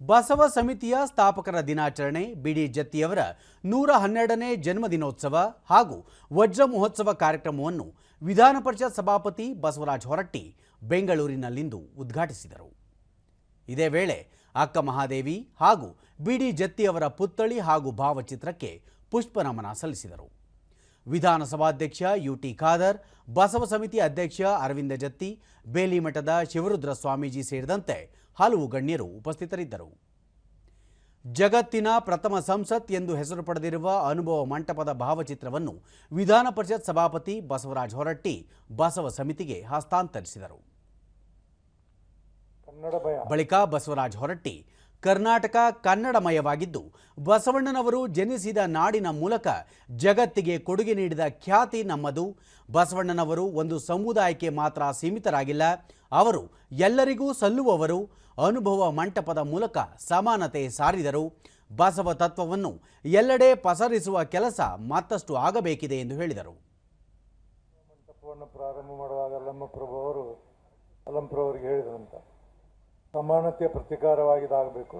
ಬಸವ ಸಮಿತಿಯ ಸ್ಥಾಪಕರ ದಿನಾಚರಣೆ ಬಿಡಿ ಜತ್ತಿಯವರ ನೂರ ಹನ್ನೆರಡನೇ ಜನ್ಮದಿನೋತ್ಸವ ಹಾಗೂ ವಜ್ರ ಮಹೋತ್ಸವ ಕಾರ್ಯಕ್ರಮವನ್ನು ವಿಧಾನ ಪರಿಷತ್ ಸಭಾಪತಿ ಬಸವರಾಜ ಹೊರಟ್ಟಿ ಬೆಂಗಳೂರಿನಲ್ಲಿಂದು ಉದ್ಘಾಟಿಸಿದರು. ಇದೇ ವೇಳೆ ಅಕ್ಕ ಮಹಾದೇವಿ ಹಾಗೂ ಬಿಡಿ ಜತ್ತಿಯವರ ಪುತ್ಥಳಿ ಹಾಗೂ ಭಾವಚಿತ್ರಕ್ಕೆ ಪುಷ್ಪನಮನ ಸಲ್ಲಿಸಿದರು. ವಿಧಾನಸಭಾಧ್ಯಕ್ಷ ಯುಟಿ ಖಾದರ್ ಬಸವ ಸಮಿತಿ ಅಧ್ಯಕ್ಷ ಅರವಿಂದ ಜತ್ತಿ ಬೇಲಿಮಠದ ಶಿವರುದ್ರ ಸ್ವಾಮೀಜಿ ಸೇರಿದಂತೆ ಹಲವು ಗಣ್ಯರು ಉಪಸ್ಥಿತರಿದ್ದರು. ಜಗತ್ತಿನ ಪ್ರಥಮ ಸಂಸತ್ ಎಂದು ಹೆಸರು ಪಡೆದಿರುವ ಅನುಭವ ಮಂಟಪದ ಭಾವಚಿತ್ರವನ್ನು ವಿಧಾನ ಪರಿಷತ್ ಸಭಾಪತಿ ಬಸವರಾಜ ಹೊರಟ್ಟಿ ಬಸವ ಸಮಿತಿಗೆ ಹಸ್ತಾಂತರಿಸಿದರು. ಬಳಿಕ ಬಸವರಾಜ ಹೊರಟ್ಟಿ ಕರ್ನಾಟಕ ಕನ್ನಡಮಯವಾಗಿದ್ದು, ಬಸವಣ್ಣನವರು ಜನಿಸಿದ ನಾಡಿನ ಮೂಲಕ ಜಗತ್ತಿಗೆ ಕೊಡುಗೆ ನೀಡಿದ ಖ್ಯಾತಿ ನಮ್ಮದು. ಬಸವಣ್ಣನವರು ಒಂದು ಸಮುದಾಯಕ್ಕೆ ಮಾತ್ರ ಸೀಮಿತರಾಗಿಲ್ಲ, ಅವರು ಎಲ್ಲರಿಗೂ ಸಲ್ಲುವವರು. ಅನುಭವ ಮಂಟಪದ ಮೂಲಕ ಸಮಾನತೆ ಸಾರಿದರು. ಬಸವ ತತ್ವವನ್ನು ಎಲ್ಲೆಡೆ ಪಸರಿಸುವ ಕೆಲಸ ಮತ್ತಷ್ಟು ಆಗಬೇಕಿದೆ ಎಂದು ಹೇಳಿದರು. ಮಂಟಪವನ್ನು ಪ್ರಾರಂಭ ಮಾಡುವಾಗ ಅಲ್ಲಮ್ಮಪ್ರಭು ಅವರು ಹೇಳಿದ್ರಂತ ಸಮಾನತೆಯ ಪ್ರತಿಕಾರವಾಗಿದ್ದಾಗಬೇಕು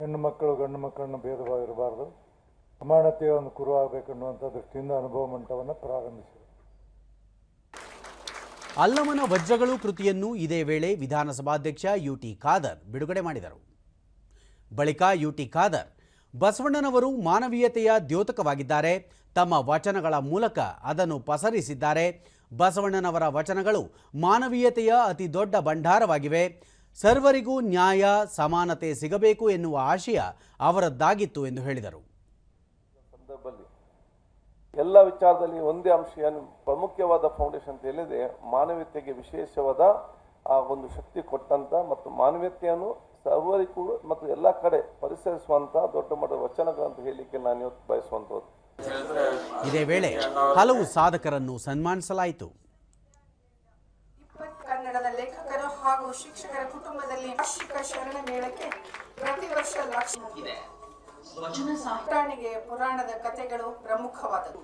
ಹೆಣ್ಣು ಮಕ್ಕಳು ಗಂಡು ಮಕ್ಕಳನ್ನು ಭೇದ ಭಾವ ಇರಬಾರ್ದು ಸಮಾನತೆಯ ಒಂದು ಕುರು ಆಗಬೇಕು ಅನ್ನುವಂಥ ದೃಷ್ಟಿಯಿಂದ ಅನುಭವ ಮಂಟಪವನ್ನು ಪ್ರಾರಂಭಿಸಿದೆ. ಅಲ್ಲಮನ ವಜ್ರಗಳು ಕೃತಿಯನ್ನು ಇದೇ ವೇಳೆ ವಿಧಾನಸಭಾಧ್ಯಕ್ಷ ಯುಟಿ ಖಾದರ್ ಬಿಡುಗಡೆ ಮಾಡಿದರು. ಬಳಿಕ ಯುಟಿ ಖಾದರ್ ಬಸವಣ್ಣನವರು ಮಾನವೀಯತೆಯ ದ್ಯೋತಕವಾಗಿದ್ದಾರೆ. ತಮ್ಮ ವಚನಗಳ ಮೂಲಕ ಅದನ್ನು ಪಸರಿಸಿದ್ದಾರೆ. ಬಸವಣ್ಣನವರ ವಚನಗಳು ಮಾನವೀಯತೆಯ ಅತಿ ದೊಡ್ಡ ಭಂಡಾರವಾಗಿವೆ. ಸರ್ವರಿಗೂ ನ್ಯಾಯ ಸಮಾನತೆ ಸಿಗಬೇಕು ಎನ್ನುವ ಆಶಯ ಅವರದ್ದಾಗಿತ್ತು ಎಂದು ಹೇಳಿದರು. ಎಲ್ಲ ವಿಚಾರದಲ್ಲಿ ಒಂದೇ ಅಂಶ ಏನು ಪ್ರಮುಖವಾದ ಫೌಂಡೇಶನ್ ಅಂತ ಹೇಳಿದೆ ಮಾನವೀಯತೆಗೆ ವಿಶೇಷವಾದ ಆ ಒಂದು ಶಕ್ತಿ ಕೊಟ್ಟಂತ ಮತ್ತು ಮಾನವೀಯತೆಯನ್ನು ಸರ್ವರಿಗೂ ಮತ್ತು ಎಲ್ಲ ಕಡೆ ಪರಿಸರಿಸುವಂತ ದೊಡ್ಡ ಮಟ್ಟದ ವಚನಗಳಂತ ಹೇಳಲಿಕ್ಕೆ ನಾನು ಇವತ್ತು ಬಯಸುವಂಥದ್ದು ಇದೇ ವೇಳೆ ಹಲವು ಸಾಧಕರನ್ನು ಸನ್ಮಾನಿಸಲಾಯಿತು. ಹಾಗೂ ಶಿಕ್ಷಕರ ಕುಟುಂಬದಲ್ಲಿ ವಾರ್ಷಿಕ ಶರಣ ಮೇಳಕ್ಕೆ ಪ್ರತಿ ವರ್ಷ ಲಕ್ಷ ಪುರಾಣಿಗೆ ಪುರಾಣದ ಕಥೆಗಳು ಪ್ರಮುಖವಾದವು